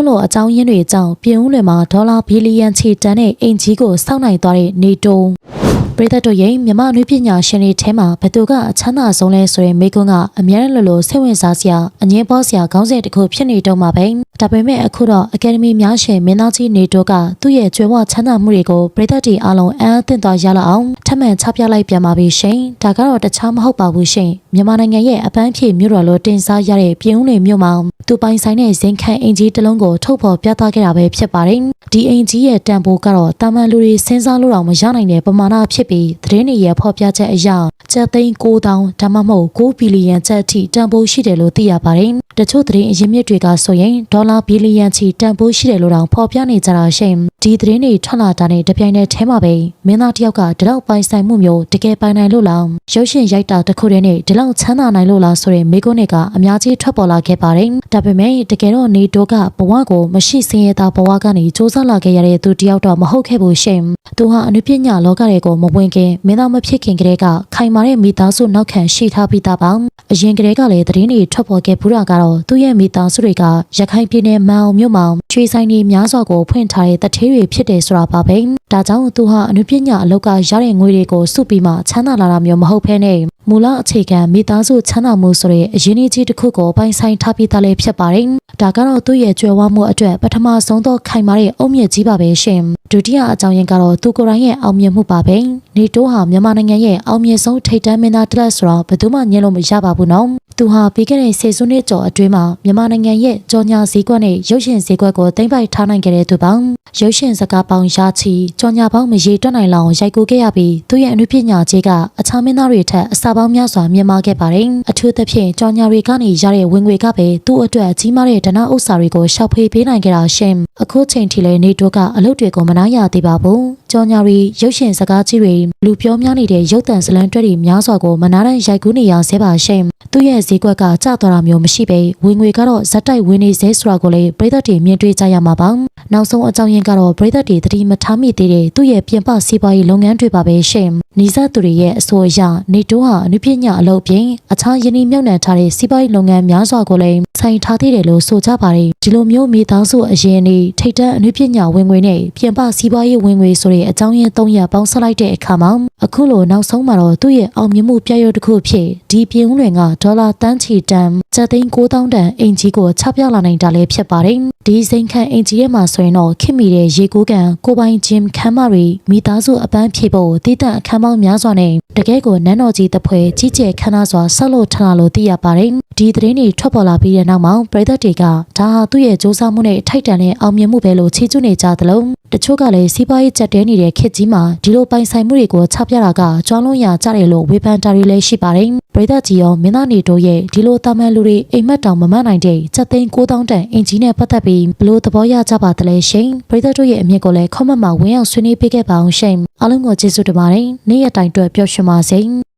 အခုလိုအကြောင်းရင်းတွေကြောင့်ပြည်ဦးလွင်မှာဒေါ်လာဘီလီယံချီတန်တဲ့အင်ဂျီကိုစောင့်နိုင်သွားတဲ့နေတို ပရိသတ်တို့ရဲ့မြမနွေပညာရှင်တွေထဲမှာဘသူကအချမ်းသာဆုံးလဲဆိုရင်မိကွန်းကအများနဲ့လို့လို့စိတ်ဝင်စားစရာအငင်းပေါ်စရာခေါင်းစဉ်တစ်ခုဖြစ်နေတော့မှာပဲဒါပေမဲ့အခုတော့အကယ်ဒမီများရှင်မင်းသားကြီးနေတိုကသူ့ရဲ့ကျွဲဝချမ်းသာမှုတွေကိုပရိသတ်တွေအားလုံးအံ့အသင့်သွားရလောက်အောင်ထပ်မံချပြလိုက်ပြန်ပါပြီရှင်ဒါကတော့တခြားမဟုတ်ပါဘူးရှင်မြန်မာနိုင်ငံရဲ့အပန်းဖြေမြို့တော်လို့တင်စားရတဲ့ပြည်ဦးလွင်မြို့မှာသူပိုင်ဆိုင်တဲ့ဇင်ခန့်အင်ဂျီတစ်လုံးကိုထုတ်ဖော်ပြသခဲ့တာပဲဖြစ်ပါတယ် ဒီအင်ဂျီရဲ့တန်ဖိုးကတော့တာမန်လူတွေစဉ်းစားလို့တော့မရနိုင်တဲ့ပမာဏဖြစ်ပြီးသတင်းတွေရဲ့ဖော်ပြချက်အရကျပ်သိန်း9000ဒါမှမဟုတ်9ဘီလီယံကျပ်အထိတန်ဖိုးရှိတယ်လို့သိရပါတယ် တချို့သတင်းအရင်းမြစ်တွေကဆိုရင်ဒေါ်လာဘီလီယံချီတန်ဖိုးရှိတယ်လို့တောင်ဖော်ပြနေကြတာရှင်ဒီသတင်းတွေထွက်လာတာနဲ့တပြိုင်တည်းထဲမှာပဲမင်းသားတစ်ယောက်ကဒီလောက်ပိုင်ဆိုင်မှုမျိုးတကယ်ပိုင်နိုင်လို့လားရုပ်ရှင်ရိုက်တာတစ်ခုတည်းနဲ့ဒီလောက်ချမ်းသာနိုင်လို့လားဆိုတဲ့မိကုန်းတွေကအများကြီးထွက်ပေါ်လာခဲ့ပါတယ်ဒါပေမဲ့တကယ်တော့နေတိုကဘဝကိုမရှိစင်ရတာဘဝကနေစူးစမ်းလာခဲ့ရတဲ့သူတစ်ယောက်တော့မဟုတ်ခဲ့ဘူးရှင်သူဟာအနုပညာလောကတွေကိုမဝင်ခင်မင်းသားမဖြစ်ခင်ကတည်းကခိုင်မာတဲ့မိသားစုနောက်ခံရှိထားပြီးသားပါအရင်ကတည်းကလည်းသတင်းတွေထွက်ပေါ်ခဲ့ဘူးတာကတော့သူ့ရဲ့မိသားစုတွေကရခိုင်ပြည်နယ်မန်အောင်မြို့မှာချွေဆိုင်တွေများစွာကိုဖွင့်ထားတဲ့တထေးတွေဖြစ်တယ်ဆိုတာပါပဲဒါကြောင့်သူဟာအနုပညာအလောက်ကရတဲ့ငွေတွေကိုစုပြီးမှချမ်းသာလာတာမျိုးမဟုတ်ဘဲနဲ့မူလအခြေခံမိသားစုချမ်းသာမှုဆိုတဲ့အရင်းအကြီးတစ်ခုကိုပိုင်ဆိုင်ထားပြီးသားလည်းဖြစ်ပါတယ်ဒါကတော့သူ့ရဲ့ကြွယ်ဝမှုအတွက်ပထမဆုံးသောခိုင်မာတဲ့အုံမြင့်ကြီးပါပဲရှင်ဒုတိယအကြောင်းရင်းကတော့သူကိုယ်တိုင်ရဲ့အောင်မြင်မှုပါပဲနေတိုးဟာမြန်မာနိုင်ငံရဲ့အောင်မြင်ဆုံးထိပ်တန်းမင်းသားတစ်လက်ဆိုတော့ဘယ်သူမှညှင်းလို့မရပါဘူးနော် သူဟာပြီးခဲ့တဲ့ဆယ်စုနှစ်ကျော်အတွင်းမှာမြန်မာနိုင်ငံရဲ့ကြော်ညာစည်းကွက်နဲ့ရုပ်ရှင်စည်းကွက်ကိုသိမ့်ပိုက်ထားနိုင်ခဲ့တဲ့သူပါရုပ်ရှင်စကားပေါင်းရာချီကြော်ညာပေါင်းမရေတွက်နိုင်လောက်ရိုက်ကူးခဲ့ရပြီးသူရဲ့အနုပညာကြီးကအခြားမင်းသားတွေထက်အစာပေါင်းများစွာမြင့်မားခဲ့ပါတယ်အထူးသဖြင့်ကြော်ညာတွေကနေရတဲ့ဝင်ငွေကပဲသူ့အတွက်ကြီးမားတဲ့ဒနာဥစ္စာတွေကိုရှောက်ဖေးပေးနိုင်ခဲ့တာရှင်အခုချိန်ထိလည်းနေတိုကအလုပ်တွေကိုမနာရသေးပါဘူးကြော်ညာတွေရုပ်ရှင်စကားကြီးတွေလူပြောများနေတဲ့ရုပ်တံဇလံတွဲတွေများစွာကိုမနာတဲ့ရိုက်ကူးနေရဆဲပါရှင်သူ့ရဲ့ဈေးကွက်ကကျသွားတာမျိုးမရှိပဲဝင်ငွေကတော့ဇက်တိုက်ဝင်နေစေဆိုတာကိုလည်းပြည်သက်တွေမြင်တွေ့ကြရမှာပါနောက်ဆုံးအကြောင်းရင်းကတော့ပြည်သက်တွေသတိမထားမိသေးတဲ့သူ့ရဲ့ပြင်ပစီးပွားရေးလုပ်ငန်းတွေပါပဲရှင်နီးစပ်သူတွေရဲ့အဆိုအရနေတိုးဟာအနုပညာအလုပ်ပြင်အခြားယင်းနှမြုပ်နှံထားတဲ့စီးပွားရေးလုပ်ငန်းများစွာကိုလည်းဆိုင်ထားသေးတယ်လို့ဆိုကြပါတယ်ဒီလိုမျိုးမိသားစုအရင်နေထိတ်တန့်အနုပညာဝင်ငွေနဲ့ပြင်ပစီးပွားရေးဝင်ငွေဆိုတဲ့အကြောင်းရင်း၃ရပ်ပေါင်းစပ်လိုက်တဲ့အခါမှာအခုလိုနောက်ဆုံးမှာတော့သူ့ရဲ့အောင်မြင်မှုပြရုပ်တစ်ခုဖြစ်ဒီပြင်ဦးလွင်ကဒေါ်လာတန်းချီတန်ကျပ်သိန်း9000တန်အင်ဂျီကိုချပြလာနိုင်တာလည်းဖြစ်ပါတယ်ဒီစိန်ခန့်အင်ဂျီရဲ့မှာဆိုရင်တော့ခင်မီတဲ့ရေကူးကန်ကိုပိုင်ဂျင်ခမ်းမတွေမိသားစုအပန်းဖြေဖို့တည်တံ့အခမ်းပေါင်းများစွာနဲ့တကယ်ကိုနန်းတော်ကြီးတစ်ဖွဲကြီးကျယ်ခမ်းနားစွာဆောက်လုပ်ထားလို့သိရပါတယ်ဒီသတင်းတွေထွက်ပေါ်လာပြီးတဲ့နောက်မှာပြည်သက်တွေကဒါဟာသူ့ရဲ့စ조사မှုနဲ့ထိုက်တန်တဲ့အောင်မြင်မှုပဲလို့ချီးကျူးနေကြသလို တချို့ကလည်းစီးပွားရေးကြက်တဲနေတဲ့ခေတ်ကြီးမှာဒီလိုပိုင်ဆိုင်မှုတွေကိုချပြတာကကျွမ်းလုံးရကြတယ်လို့ဝေဖန်တာတွေလည်းရှိပါတယ်ပြည်သက်ကြီးရောမင်းသားနေတို့ရဲ့ဒီလိုတာမန်လူတွေအိမ်မက်တောင်မမတ်နိုင်တဲ့စက်သိန်း9000တန်အင်ဂျီနဲ့ပတ်သက်ပြီးဘလို့သဘောရကြပါသလဲရှင်ပြည်သက်တို့ရဲ့အမြင်ကိုလည်း comment မှာဝင်အောင်ဆွေးနွေးပေးခဲ့ပါအောင်ရှင်အားလုံးကိုကျေးဇူးတင်ပါတယ်နေ့ရက်တိုင်းအတွက်ပျော်ရွှင်ပါစေ